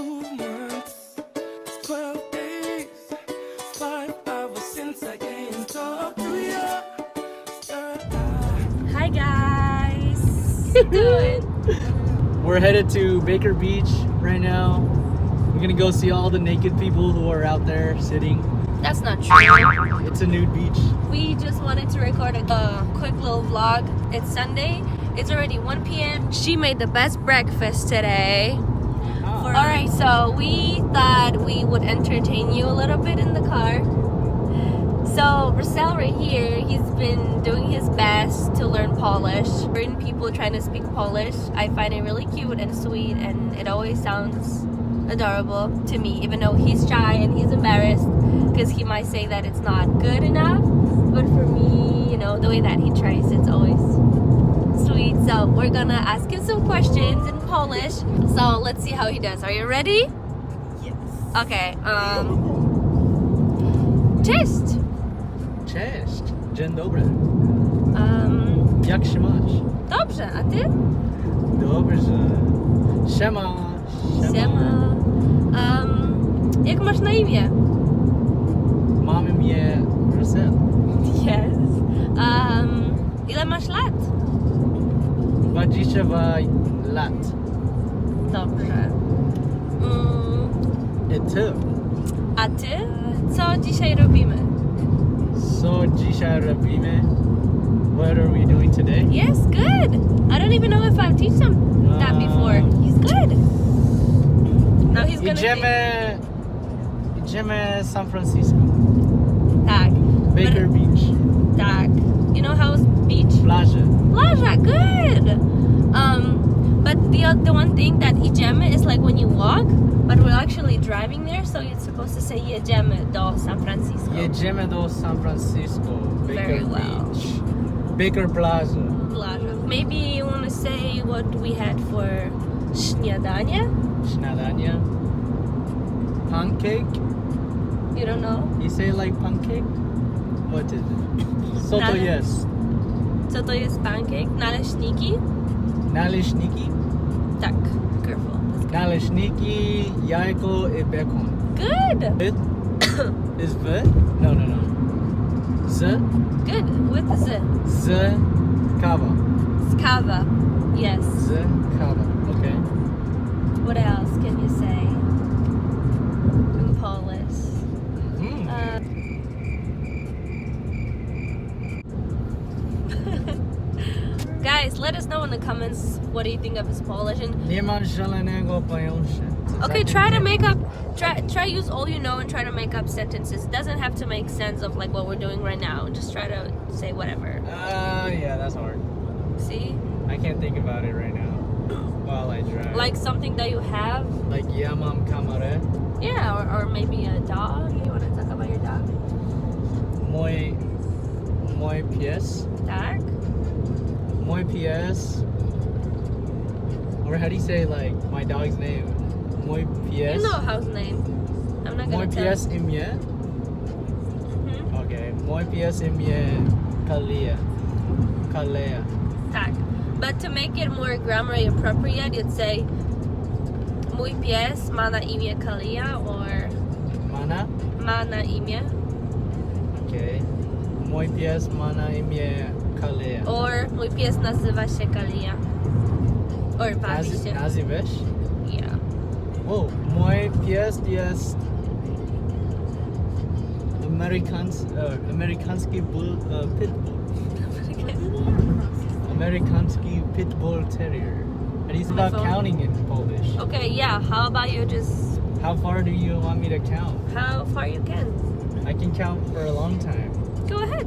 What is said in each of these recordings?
two months, twelve days, five hours since I came talk to you. Hi guys. How you doing? We're headed to Baker Beach right now. We're gonna go see all the naked people who are out there sitting. That's not true. It's a nude beach. We just wanted to record a uh, quick little vlog. It's Sunday. It's already 1 p.m. She made the best breakfast today. All right, so we thought we would entertain you a little bit in the car. So Marcel right here, he's been doing his best to learn Polish. Hearing people trying to speak Polish, I find it really cute and sweet, and it always sounds adorable to me, even though he's shy and he's embarrassed because he might say that it's not good enough. But for me, you know, the way that he tries, it's always. So we're gonna ask him some questions in Polish. So let's see how he does. Are you ready? Yes. Okay. Um. Cześć. Cześć. Dzień dobry. Um. Jak się masz? Dobrze, a ty? Dobrze. Siema. Siema. Um. Jak masz na imię? Mamy mnie Rosel. Yes. Um. Ile masz lat? 22 lat. Dobrze. Mm, I ty? a ty? Co dzisiaj robimy? Co dzisiaj robimy? What are we doing today? Yes, good. I don't even know if I've teach him that before. He's good. Now he's gonna Idziemy... Idziemy San Francisco. think. Tak. Baker Beach. Tak. You know how's beach? Plaże. Plaża, good. The one thing that idziemy is like when you walk, but we're actually driving there, so you're supposed to say jedziemy do San Francisco. Jedziemy do San Francisco. Baker Very well. Beach. Baker Plaza. Plaża. Maybe you want to say what we had for śniadanie? Śniadanie. Pancake. You don't know? You say like pancake? What is it? Co to Nale- jest? Co to jest pancake? Naleśniki? Naleśniki? Tak. Careful. Naleśniki, jajko i bekon. Good. It is v? No, no, no. Z? Good. With z. Z kawa. Z kawa. Yes. Z kawa. Okay. What else can you say guys, let us know in the comments what do you think of his Polish and Nie mam zielonego pojęcia. Co okay, try to make up try try use all you know and try to make up sentences. It doesn't have to make sense of like what we're doing right now. Just try to say whatever. Uh, yeah, that's hard. See? I can't think about it right now while I drive. Like something that you have. like yeah, mam kamerę. Yeah, or, or maybe a dog. You want to talk about your dog? Mój mój pies. Tak? Mój PS. Or how do you say like my dog's name? Mój pies. You know how's name. I'm not gonna pies imię. Mhm. Okay. Mój PS imię Kalia. Kalea. Tak. But to make it more grammarly appropriate, you'd say Mój pies ma na imię Kalia or Mana? ma na imię Okay. Mój pies ma na imię Or mój pies nazywa się Kalia. Or bawi się. Nazywasz? Yeah. O, mój pies jest Amerykans, uh, amerykański bull, uh, pitbull. Amerikański pitbull terrier. And he's My about phone. counting in Polish. Okay, yeah. How about you just How far do you want me to count? how far you can? I can count for a long time. Go ahead.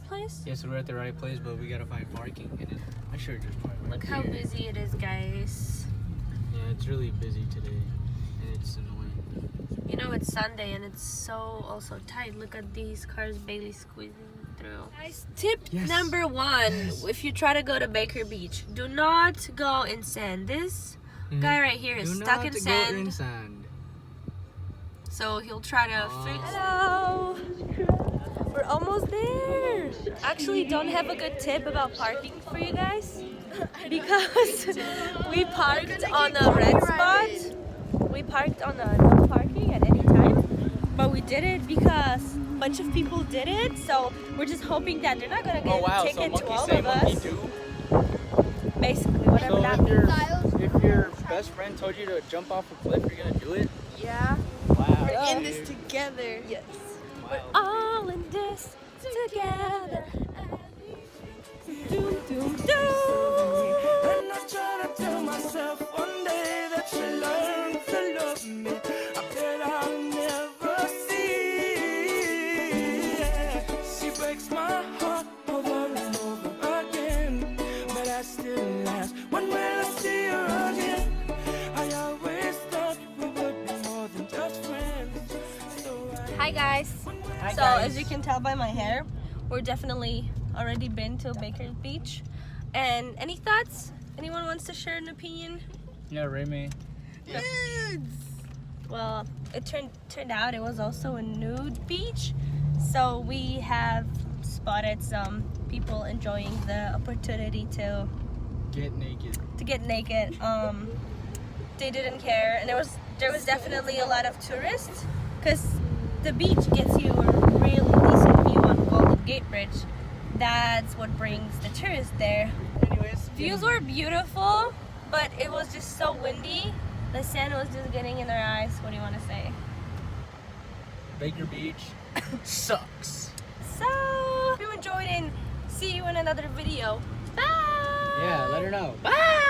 Is, oh, guess we're at the right place, but we gotta find parking. And it, I sure just parked right Look how here. busy it is, guys. Yeah, it's really busy today, and it's annoying. You know it's Sunday and it's so also tight. Look at these cars barely squeezing through. Guys, tip Yes. number one: Yes. if you try to go to Baker Beach, do not go in sand. This mm-hmm. guy right here is. Do stuck not in go sand, in sand. so he'll try to Oh. fix. Hello, we're almost there. Actually, don't have a good tip about parking for you guys because we parked on a red spot. We parked on a no parking at any time, but we did it because a bunch of people did it. So we're just hoping that they're not gonna get oh, a ticket to all of us. Do. Basically, whatever So that if means. your, if your best friend told you to jump off a cliff, you're gonna do it? Yeah. Wow. We're in this together. Yes. Wow. We're all in this together. Doom, doom, doom. And I try to tell myself one day that she'll learn to love me. I bet I'll never see. Yeah. She breaks my heart over and over again. But I still ask, when will I see her again? I always thought we would be more than just friends. So I Hi guys. Hi, so guys. as you can tell by my hair, we're definitely already been to Baker's Beach. And any thoughts? Anyone wants to share an opinion? Yeah, Remy. Well, it turned turned out it was also a nude beach, so we have spotted some people enjoying the opportunity to Get naked. to get naked. Um, they didn't care, and there was there was definitely a lot of tourists, because the beach gets you a really decent view on Golden Gate Bridge. That's what brings the tourists there. Anyways, Views were beautiful, but it was just so windy. The sand was just getting in their eyes. What do you want to say? Baker Beach sucks. So, hope you enjoyed and see you in another video. Bye. Yeah, let her know. Bye.